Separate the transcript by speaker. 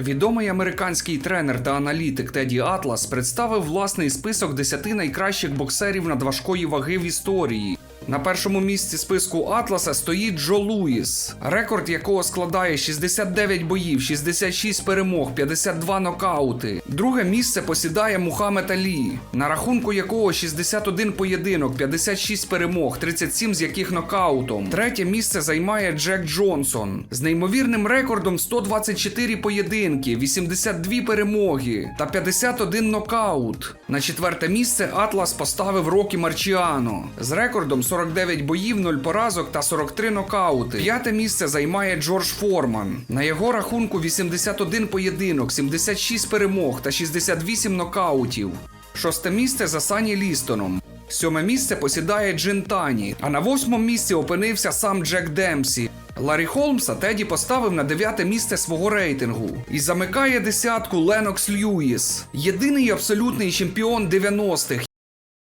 Speaker 1: Відомий американський тренер та аналітик Теді Атлас представив власний список 10 найкращих боксерів надважкої ваги в історії. На першому місці списку Атласа стоїть Джо Луїс, рекорд якого складає 69 боїв, 66 перемог, 52 нокаути. Друге місце посідає Мухаммед Алі, на рахунку якого 61 поєдинок, 56 перемог, 37 з яких нокаутом. Третє місце займає Джек Джонсон з неймовірним рекордом 124 поєдинки, 82 перемоги та 51 нокаут. На четверте місце Атлас поставив Рокі Марчіано з рекордом 49 боїв, 0 поразок та 43 нокаути. П'яте місце займає Джордж Форман. На його рахунку 81 поєдинок, 76 перемог та 68 нокаутів. Шосте місце за Сані Лістоном. Сьоме місце посідає Джин Тані, а на восьмому місці опинився сам Джек Демсі. Ларі Холмса Теді поставив на дев'яте місце свого рейтингу і замикає десятку Ленокс Льюіс, єдиний абсолютний чемпіон 90-х,